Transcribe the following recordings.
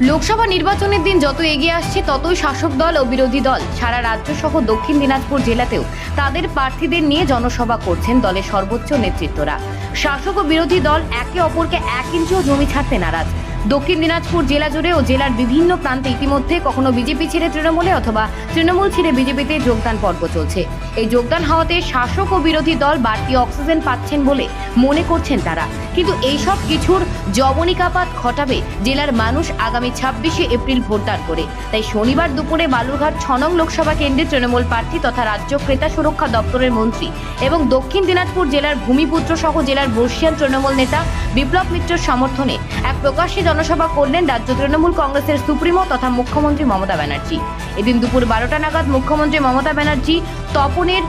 লোকসভা নির্বাচনের দিন যত এগিয়ে আসছে, ততই শাসক দল ও বিরোধী দল, সারা রাজ্য সহ দক্ষিণ দিনাজপুর জেলাতেও তাদের প্রার্থীদের নিয়ে জনসভা করছেন দলের সর্বোচ্চ নেতৃত্বরা। শাসক ও বিরোধী দল একে অপরকে এক ইঞ্চিও জমি ছাড়তে নারাজ। দক্ষিণ দিনাজপুর জেলা জুড়ে ও জেলার বিভিন্ন প্রান্তে ইতিমধ্যে কখনো বিজেপি ছেড়ে তৃণমূলে অথবা তৃণমূল ছেড়ে বিজেপিতে যোগদান পর্ব চলছে। এই যোগদান হওয়াতে শাসক ও বিরোধী দল বাড়তি অক্সিজেন পাচ্ছেন বলে মনে করছেন তারা। কিন্তু এইসব কিছুর জবনিকাপাত ঘটাবে জেলার মানুষ আগামী ছাব্বিশে এপ্রিল ভোটদান করে। তাই শনিবার দুপুরে বালুরঘাট ছনং লোকসভা কেন্দ্রে তৃণমূল প্রার্থী তথা রাজ্য ক্রেতা সুরক্ষা দপ্তরের মন্ত্রী এবং দক্ষিণ দিনাজপুর জেলার ভূমিপুত্র সহ জেলার বর্ষিয়ান তৃণমূল নেতা বিপ্লব মিত্রের সমর্থনে এক প্রকাশ্যে জনসভা করলেন রাজ্য তৃণমূল কংগ্রেসের সুপ্রিমো তথা মুখ্যমন্ত্রী মমতা ব্যানার্জি। এদিন দুপুর বারোটা নাগাদ মুখ্যমন্ত্রী মমতা ব্যানার্জি তপনের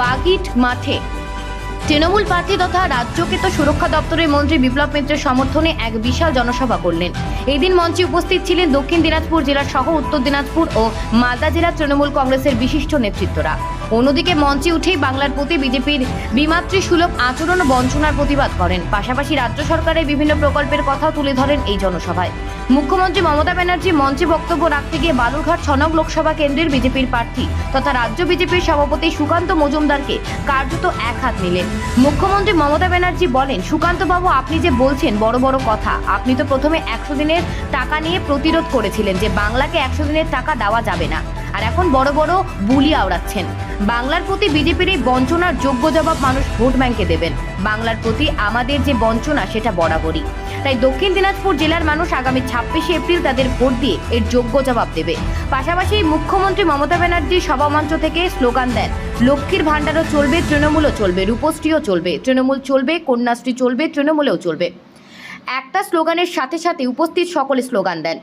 বাগিট মাঠে তৃণমূল প্রার্থী তথা রাজ্যকে তো সুরক্ষা দপ্তরের মন্ত্রী বিপ্লব মিত্রের সমর্থনে এক বিশাল জনসভা করলেন। এই দিন মঞ্চে উপস্থিত ছিলেন দক্ষিণ দিনাজপুর জেলার সহ উত্তর দিনাজপুর ও মালদা জেলার তৃণমূল কংগ্রেসের বিশিষ্ট নেতৃত্বরা। অন্যদিকে মঞ্চে উঠেই বাংলার প্রতি বিজেপির বিমাতৃ সুলভ আচরণ ও বঞ্চনার প্রতিবাদ করেন। পাশাপাশি রাজ্য সরকারের বিভিন্ন প্রকল্পের কথা তুলে ধরেন এই জনসভায়। মুখ্যমন্ত্রী মমতা ব্যানার্জি মঞ্চে বক্তব্য রাখতে গিয়ে বালুরঘাট ছনক লোকসভা কেন্দ্রের বিজেপির প্রার্থী তথা রাজ্য বিজেপির সভাপতি সুকান্ত মজুমদারকে কার্যত এক হাত নিলেন। মুখ্যমন্ত্রী মমতা ব্যানার্জি বলেন সুকান্ত বাবু আপনি যে বলছেন বড় বড় কথা, আপনি তো প্রথমে একশো দিনের টাকা নিয়ে প্রতিরোধ করেছিলেন যে বাংলাকে একশো দিনের টাকা দেওয়া যাবে না। আর এখন বড় বড় বুলি আওড়াচ্ছেন। বাংলার প্রতি বিজেপির এই বঞ্চনার যোগ্য জবাব মানুষ ভোট ব্যাংকে দেবেন। বাংলার প্রতি আমাদের যে বঞ্চনা, সেটা বরাবরই। তাই দক্ষিণ দিনাজপুর জেলার মানুষ আগামী ছাব্বিশে এপ্রিল তাদের ভোট দিয়ে এর যোগ্য জবাব দেবে। পাশাপাশি মুখ্যমন্ত্রী মমতা ব্যানার্জি সভামঞ্চ থেকে স্লোগান দেন, লক্ষ্মীর ভাণ্ডারও চলবে, তৃণমূলও চলবে, রূপশ্রীও চলবে, তৃণমূল চলবে, কন্যাশ্রী চলবে, তৃণমূলেও চলবে। একটা স্লোগানের সাথে সাথে উপস্থিত সকলে স্লোগান দেন।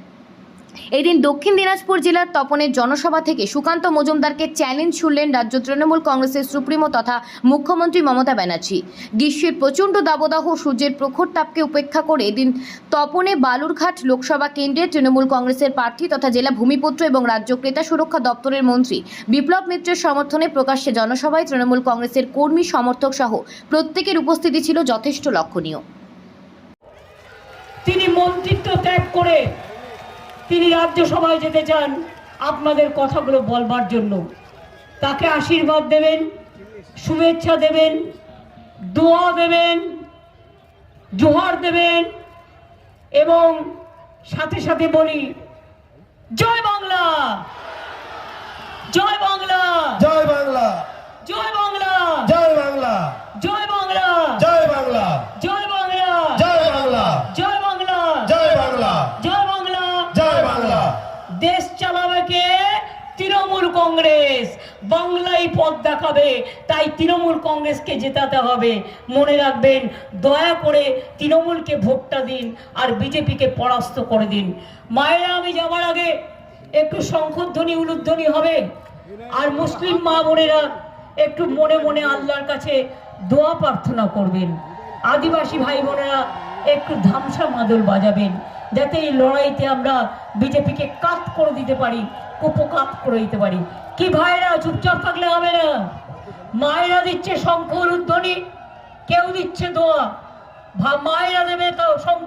এদিন দক্ষিণ দিনাজপুর জেলার তপনের জনসভা থেকে সুকান্ত মজুমদারকে চ্যালেঞ্জ ছুড়লেন রাজ্য তৃণমূল কংগ্রেসের সুপ্রিমো তথা মুখ্যমন্ত্রী মমতা ব্যানার্জি। গ্রীষ্মের প্রচণ্ড দাবদাহ, সূর্যের প্রখর তাপকে উপেক্ষা করে এদিন তপনে বালুরঘাট লোকসভা কেন্দ্রে তৃণমূল কংগ্রেসের প্রার্থী তথা জেলা ভূমিপুত্র এবং রাজ্য ক্রেতা সুরক্ষা দপ্তরের মন্ত্রী বিপ্লব মিত্রের সমর্থনে প্রকাশ্যে জনসভায় তৃণমূল কংগ্রেসের কর্মী, সমর্থক সহ প্রত্যেকের উপস্থিতি ছিল যথেষ্ট লক্ষণীয়। তিনি মন্ত্রিত্ব ত্যাগ করে তিনি রাজ্যসভায় যেতে চান আপনাদের কথাগুলো বলবার জন্য। তাকে আশীর্বাদ দেবেন, শুভেচ্ছা দেবেন, দোয়া দেবেন, জোহার দেবেন এবং সাথে সাথে বলি, জয় বাংলা! জয় বাংলা! জয় বাংলা! কংগ্রেস বাংলায় পথ দেখাবে, তাই তৃণমূল কংগ্রেসকে জেতাতে হবে। মনে রাখবেন, দয়া করে তৃণমূলকে ভোটটা দিন আর বিজেপিকে পরাস্ত করে দিন। মায়েরা, আমি যাওয়ার আগে একটু শঙ্খধ্বনি, উলুধ্বনি হবে। আর মুসলিম মা বোনেরা একটু মনে মনে আল্লাহর কাছে দোয়া প্রার্থনা করবেন। আদিবাসী ভাই বোনেরা একটু ধামসা মাদল বাজাবেন, যাতে এই লড়াইতে আমরা বিজেপিকে কাত করে দিতে পারি। কুপকাত করে দিতে পারি। কি ভাইরা, চুপচাপ থাকলে হবে না। মায়েরা দিচ্ছে শঙ্কর উদ্ধ্বনি কেউ দিচ্ছে দোয়া। মায়েরা দেবে তো শঙ্খ